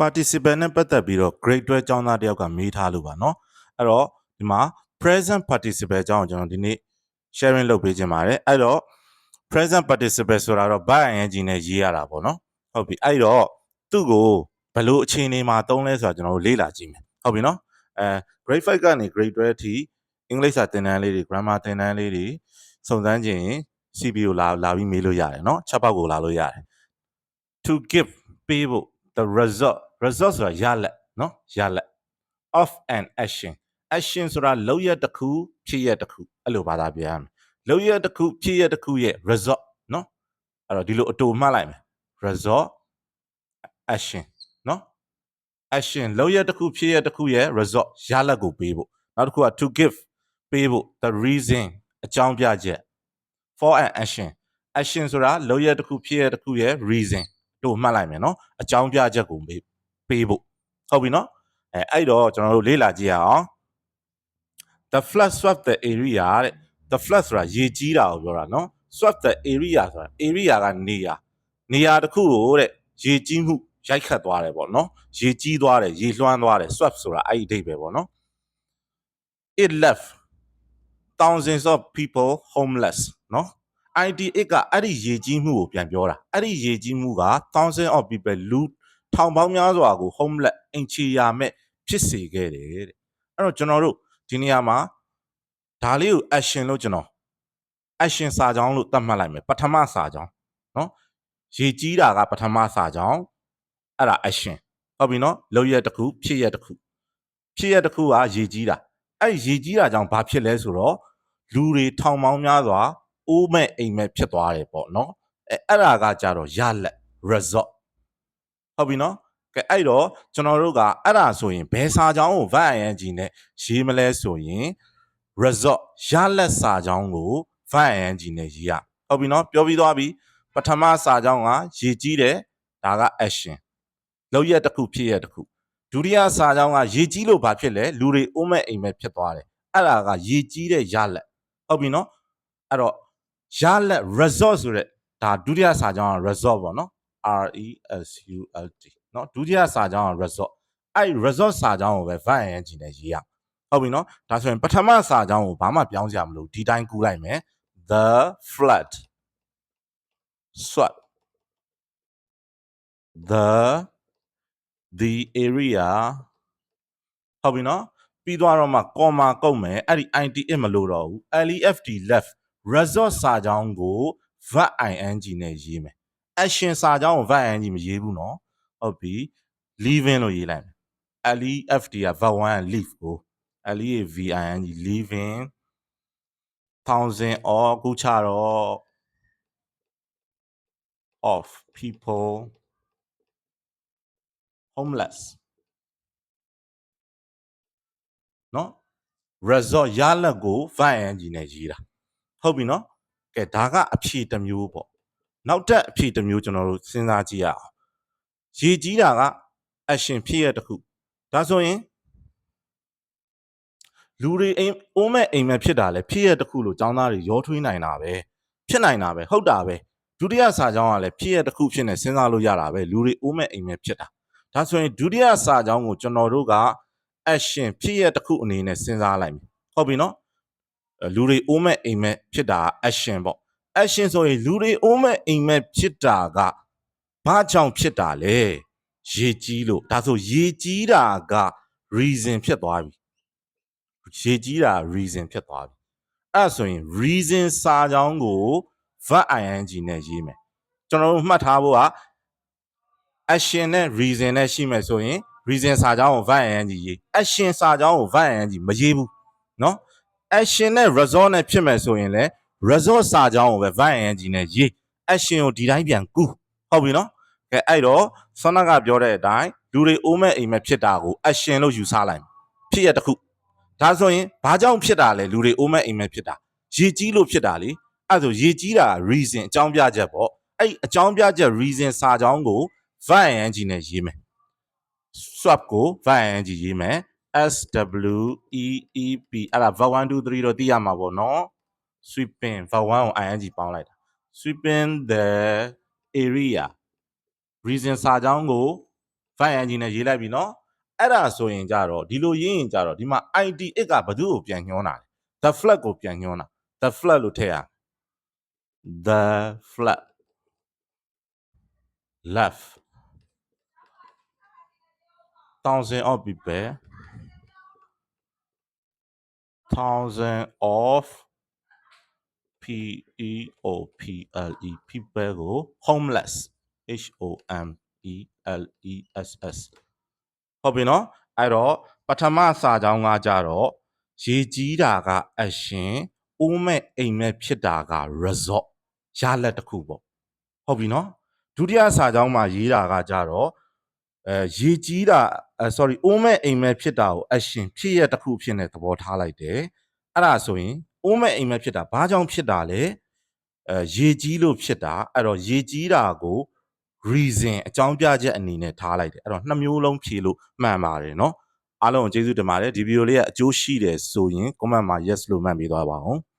participant နဲ့ပတ်သက်ပြီးတော့ grade 12ကျောင်းသားတယောက်ကမေးထားလို့ပါเนาะအဲ့တော့ဒီမှာ present participle အကြောင်းကိုကျွန်တော်ဒီနေ့ sharing လုပ်ပေးခြင်းပါတယ်အဲ့တော့ present participle ဆိုတာတော့ verb ing နဲ့ရေးရတာပေါ့နော်ဟုတ်ပြီအဲ့တော့သူ့ကိုဘယ်လိုအခြေအနေမှာသုံးလဲဆိုတာကျွန်တော်တို့လေ့လာကြည့်မယ်ဟုတ်ပြီနော်အဲ grade 5ကနေ grade 12အထိအင်္ဂလိပ်စာသင်တန်းလေးတွေ grammar သင်တန်းလေးတွေစုံစမ်းခြင်း CB ကိုလာလာပြီးမေးလို့ရတယ်เนาะချက်ပေါက်ကိုလာလို့ရတယ် to give ပေးဖို့ the result result ဆိုတာရလက်နော်ရလက် of an action action ဆိုတာလောက်ရတစ်ခုဖြစ်ရတစ်ခုအဲ့လိုဘာသာပြန်ရမယ်လောက်ရတစ်ခုဖြစ်ရတစ်ခုရဲ့ result နော်အဲ့တော့ဒီလိုအတူမှတ်လိုက်မယ် result action နော် action လောက်ရတစ်ခုဖြစ်ရတစ်ခုရဲ့ result ရလက်ကိုပေးဖို့နောက်တစ်ခုက to give ပေးဖို့ the reason အကြောင်းပြချက် for an action action ဆိုတာလောက်ရတစ်ခုဖြစ်ရတစ်ခုရဲ့ reason တို့မှတ်လိုက်မယ်နော်အကြောင်းပြချက်ကိုပေး ပေးဖို့ဟုတ်ပြီเนาะအဲအဲ့တော့ကျွန်တော်တို့လေ့လာကြည့်ရအောင် the flood swept the area တဲ့ the flood ဆိုတာရေကြီးတာကိုပြောတာเนาะ swept the area ဆိုတာ area ကနေရာနေရာတစ်ခုကိုတဲ့ရေကြီးမှုရိုက်ခတ်သွားတယ်ပေါ့เนาะရေကြီးသွားတယ်ရေလွှမ်းသွားတယ် swept ဆိုတာအဲ့ဒီအဓိပ္ပာယ်ပေါ့เนาะ it left thousands of people homeless เนาะ ID8 ကအဲ့ဒီရေကြီးမှုကိုပြန်ပြောတာအဲ့ဒီရေကြီးမှုက thousands of people လူ ထောင်ပေါင်းများစွာကို homeless အင်ချီယာမဲ့ဖြစ်စေခဲ့တယ်တဲ့အဲ့တော့ကျွန်တော်တို့ဒီနေရာမှာဒါလေးကို action လို့ကျွန်တော် action စာကြောင်းလို့သတ်မှတ်လိုက်မယ်ပထမစာကြောင်းเนาะရေကြီးတာကပထမစာကြောင်းအဲ့ဒါ action ဟုတ်ပြီเนาะလုပ်ရတစ်ခုဖြစ်ရတစ်ခုဖြစ်ရတစ်ခုကရေကြီးတာအဲ့ဒီရေကြီးတာကြောင့်ဘာဖြစ်လဲဆိုတော့လူတွေထောင်ပေါင်းများစွာအိုးမဲ့အိမ်မဲ့ဖြစ်သွားတယ်ပေါ့နော်အဲအဲ့ဒါကကြတော့ရလက် result ဟုတ်ပြီနော်ကဲအဲ့တော့ကျွန်တော်တို့ကအဲ့ဒါဆိုရင်ဘယ်စာကြောင်းကို verb ing နဲ့ရေးမလဲဆိုရင် result ရလက်စာကြောင်းကို verb ing နဲ့ရေးရဟုတ်ပြီနော်ပြောပြီးသွားပြီပထမစာကြောင်းကရေကြီးတယ်ဒါက action လောက်ရက်တစ်ခုဖြစ်ရက်တစ်ခုဒုတိယစာကြောင်းကရေကြီးလို့ဘာဖြစ်လဲလူတွေအိုးမဲ့အိမ်မဲ့ဖြစ်သွားတယ်အဲ့ဒါကရေကြီးတဲ့ရလက်ဟုတ်ပြီနော်အဲ့တော့ရလက် result ဆိုတဲ့ဒါဒုတိယစာကြောင်းက result ပေါ့နော် R E S U L T เนาะဒုတိယစာကြောင်းက result အဲ့ result စာကြောင်းကိုပဲ verb ing နဲ့ရေးရဟုတ်ပြီเนาะဒါဆိုရင်ပထမစာကြောင်းကိုဘာမှပြောင်းစရာမလိုဒီတိုင်းကူးလိုက်မယ် the flood swept the the area ဟုတ်ပြီနော်ပြီးသွားတော့မှ comma ကုတ်မယ်အဲ့ဒီ int မလို့တော့ဘူး left left result စာကြောင်းကို verb ing နဲ့ရေးမယ် action စာကြောင်းကို verb ing မရေးဘူးနော်ဟုတ်ပြီ leaving လို့ရေးလိုက်မယ် left က verb 1 leave ကို leaving leaving thousand or ခုချတော့ of people homeless နော် result ရလက်ကို verb ing နဲ့ရေးတာဟုတ်ပြီနော်ကဲဒါကအဖြေတစ်မျိုးပေါ့ နောက်ထပ်အဖြေတစ်မျိုးကျွန်တော်တို့စဉ်းစားကြည့်ရအောင်ရေကြီးတာက action ဖြစ်ရတစ်ခုဒါဆိုရင်လူတွေအိမ်အိုးမဲ့အိမ်မဲ့ဖြစ်တာလဲဖြစ်ရတစ်ခုလို့ចောင်းသားတွေရောထွေးနိုင်တာပဲဖြစ်နိုင်တာပဲဟုတ်တာပဲဒုတိယစာကြောင်းကလည်းဖြစ်ရတစ်ခုဖြစ်နေစဉ်းစားလို့ရတာပဲလူတွေအိုးမဲ့အိမ်မဲ့ဖြစ်တာဒါဆိုရင်ဒုတိယစာကြောင်းကိုကျွန်တော်တို့က action ဖြစ်ရတစ်ခုအနေနဲ့စဉ်းစားလိုက်မယ်ဟုတ်ပြီနော်လူတွေအိုးမဲ့အိမ်မဲ့ဖြစ်တာ action ပေါ့ action ဆိုရင်လူတွေအိုးမဲ့အိမ်မဲ့ဖြစ်တာကဘာကြောင့်ဖြစ်တာလဲရေကြီးလို့ဒါဆိုရေကြီးတာက reason ဖြစ်သွားပြီရေကြီးတာ reason ဖြစ်သွားပြီအဲ့ဒါဆိုရင် reason စာကြောင်းကို verb ing နဲ့ရေးမယ်ကျွန်တော်တို့မှတ်ထားဖို့က action နဲ့ reason နဲ့ရှိမယ်ဆိုရင် reason စာကြောင်းကို verb ing ရေး action စာကြောင်းကို verb ing မရေးဘူးเนาะ action နဲ့ result နဲ့ဖြစ်မယ်ဆိုရင်လည်း resort စာကြောင်းကိုပဲ van ng နဲ့ရေး action ကိုဒီတိုင်းပြန်ကူးဟုတ်ပြီနော်ကဲအဲ့တော့ဆွမ်းနကပြောတဲ့အတိုင်းလူတွေအိုးမဲ့အိမ်မဲ့ဖြစ်တာကို action လို့ယူဆလိုက်ဖြစ်ရတခုဒါဆိုရင်ဘာကြောင့်ဖြစ်တာလဲလူတွေအိုးမဲ့အိမ်မဲ့ဖြစ်တာရေကြီးလို့ဖြစ်တာလေအဲ့ဆိုရေကြီးတာ reason အကြောင်းပြချက်ပေါ့အဲ့အကြောင်းပြချက် reason စာကြောင်းကို van ng နဲ့ရေးမယ် swap ကို van ng ရေးမယ် s w e e p အဲ့ဒါ v1 2 3တော့သိရမှာပေါ့နော် sweeping verb 1ကို ing ပေါင်းလိုက်တာ sweeping the area reason စာကြောင်းကို file engine နဲ့ရေးလိုက်ပြီနော်အဲ့ဒါဆိုရင်ကြတော့ဒီလိုရေးရင်ကြတော့ဒီမှာ id it ကဘယ်သူ့ကိုပြန်ညွှန်းတာလဲ the flag ကိုပြန်ညွှန်းတာ the flag လို့ထည့်ရ the flag left thousand of people thousand of p e o p l e people ကို homeless h o m e l e s s ဟုတ်ပြီနော်အဲ့တော့ပထမစာကြောင်းကကြတော့ရေကြီးတာကအရှင်အိုးမဲ့အိမ်မဲ့ဖြစ်တာက result ရလက်တစ်ခုပေါ့ဟုတ်ပြီနော်ဒုတိယစာကြောင်းမှာရေးတာကကြတော့အဲရေကြီးတာအဲ sorry အိုးမဲ့အိမ်မဲ့ဖြစ်တာကိုအရှင်ဖြစ်ရတစ်ခုဖြစ်နေသဘောထားလိုက်တယ်အဲ့ဒါဆိုရင် အိုးမဲ့အိမ်မဲ့ဖြစ်တာဘာကြောင့်ဖြစ်တာလဲအဲရေကြီးလို့ဖြစ်တာအဲ့တော့ရေကြီးတာကို reason အကြောင်းပြချက်အနေနဲ့ထားလိုက်တယ်အဲ့တော့နှစ်မျိုးလုံးဖြေလို့မှန်ပါတယ်เนาะအားလုံးကိုကျေးဇူးတင်ပါတယ်ဒီဗီဒီယိုလေးကအကျိုးရှိတယ်ဆိုရင် comment မှာ yes လို့မှတ်ပေးသွားပါအောင်